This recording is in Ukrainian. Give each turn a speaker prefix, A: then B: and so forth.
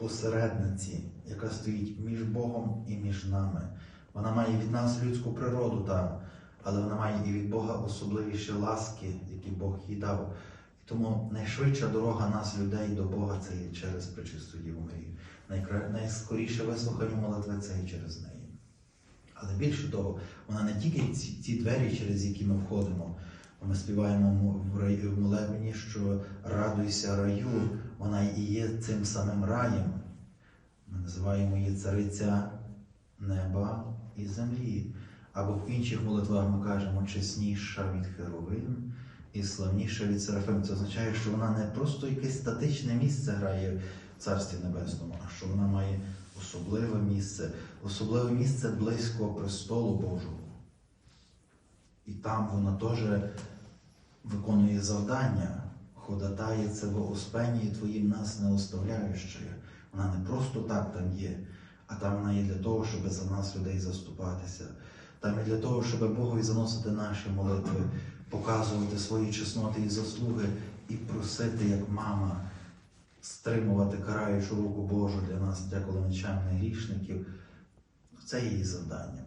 A: посередниці, яка стоїть між Богом і між нами. Вона має від нас людську природу, так, але вона має і від Бога особливіші ласки, які Бог їй дав. Тому найшвидша дорога нас, людей, до Бога це є через пречисту Діву Марію. Найскоріше вислухання молитви це є через неї. Але більше того, вона не тільки ці, ці двері, через які ми входимо. Ми співаємо в молебні, що радуйся раю, вона і є цим самим раєм. Ми називаємо її цариця неба і землі. Або в інших молитвах ми кажемо чесніша від херовим і славніша від серафим. Це означає, що вона не просто якесь статичне місце грає в Царстві Небесному, а що вона має особливе місце, особливе місце близько престолу Божого. І там вона теж виконує завдання, ходатається в Оспенії Твоїм нас не оставляючи. Вона не просто так там є, а там вона є для того, щоб за нас людей заступатися. Там є для того, щоб Богові заносити наші молитви, показувати свої чесноти і заслуги і просити, як мама, стримувати караючу руку Божу для нас, деколи нечемних грішників. Це її завдання.